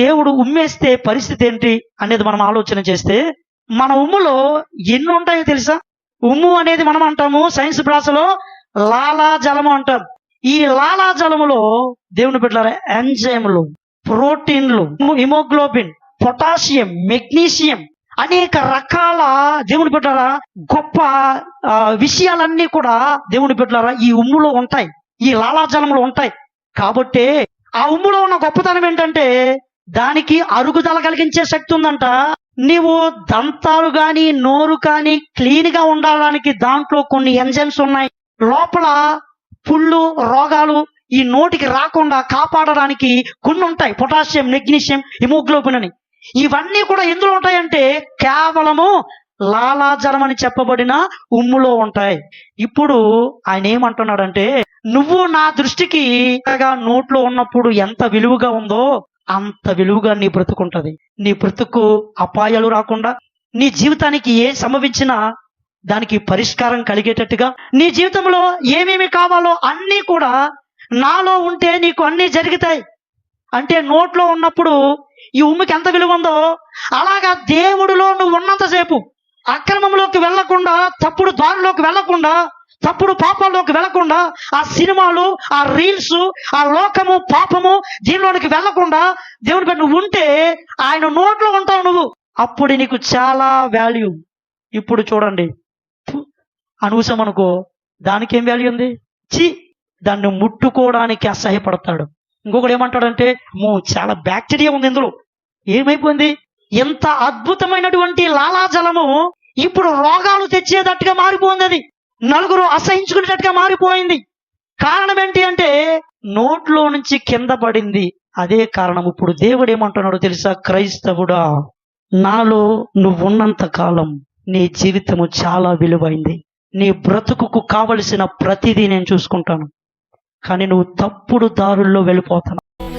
దేవుడు ఉమ్మేస్తే పరిస్థితి ఏంటి అనేది మనం ఆలోచన చేస్తే మన ఉమ్ములో ఎన్ని ఉంటాయో తెలుసా? ఉమ్ము అనేది మనం అంటాము సైన్స్ భాషలో లాలాజలము అంటాం. ఈ లాలాజలములో దేవుని బిడ్డలారా ఎంజైమ్లు ప్రోటీన్లు హిమోగ్లోబిన్ పొటాషియం మెగ్నీషియం అనేక రకాల దేవుని బిడ్డలారా గొప్ప విషయాలన్నీ కూడా దేవుని బిడ్డలారా ఈ ఉమ్ములో ఉంటాయి. ఈ లాలాజలంలో ఉంటాయి. కాబట్టే ఆ ఉమ్ములో ఉన్న గొప్పతనం ఏంటంటే దానికి అరుగుదల కలిగించే శక్తి ఉందంట. నీవు దంతాలు గాని నోరు కానీ క్లీన్గా ఉండడానికి దాంట్లో కొన్ని ఎంజైమ్స్ ఉన్నాయి. లోపల పుళ్ళు రోగాలు ఈ నోటికి రాకుండా కాపాడడానికి కొన్ని ఉంటాయి. పొటాషియం మెగ్నీషియం హిమోగ్లోబిన్ అని. ఇవన్నీ కూడా ఎందులో ఉంటాయంటే కేవలము లాలాజలం అని చెప్పబడిన ఉమ్ములో ఉంటాయి. ఇప్పుడు ఆయన ఏమంటున్నాడంటే నువ్వు నా దృష్టికి నోట్లో ఉన్నప్పుడు ఎంత విలువగా ఉందో అంత విలువగా నీ బ్రతుకుంటది. నీ బ్రతుకు అపాయాలు రాకుండా నీ జీవితానికి ఏ సంభవించినా దానికి పరిష్కారం కలిగేటట్టుగా నీ జీవితంలో ఏమేమి కావాలో అన్నీ కూడా నాలో ఉంటే నీకు అన్నీ జరుగుతాయి. అంటే నోట్లో ఉన్నప్పుడు ఈ ఉమ్మికి ఎంత విలువ ఉందో అలాగా దేవుడిలో నువ్వు ఉన్నంతసేపు అక్రమంలోకి వెళ్ళకుండా తప్పుడు దారిలోకి వెళ్ళకుండా తప్పుడు పాపంలోకి వెళ్ళకుండా ఆ సినిమాలు ఆ రీల్స్ ఆ లోకము పాపము దీనిలోనికి వెళ్ళకుండా దేవుని పైన నువ్వు ఉంటే ఆయన నోట్లో ఉంటావు నువ్వు. అప్పుడు నీకు చాలా వాల్యూ ఇప్పుడు చూడండి. అనూసం అనుకో దానికి ఏం వాల్యూ ఉంది? చి దాన్ని ముట్టుకోవడానికి అసహ్యపడతాడు. ఇంకొకడు ఏమంటాడంటే మో చాలా బ్యాక్టీరియా ఉంది ఇందులో. ఏమైపోయింది? ఎంత అద్భుతమైనటువంటి లాలాజలము. ఇప్పుడు రోగాలు తెచ్చేటట్టుగా మారిపోయింది అది. నలుగురు అసహించుకునేటట్టుగా మారిపోయింది. కారణం ఏంటి అంటే నోట్లో నుంచి కింద పడింది. అదే కారణం ఇప్పుడు దేవుడు ఏమంటున్నాడో తెలుసా? క్రైస్తవుడా నాలో నువ్వు ఉన్నంత కాలం నీ జీవితము చాలా విలువైంది. నీ బ్రతుకుకు కావలసిన ప్రతిదీ నేను చూసుకుంటాను. కానీ నువ్వు తప్పుడు దారుల్లో వెళ్ళిపోతున్నావు.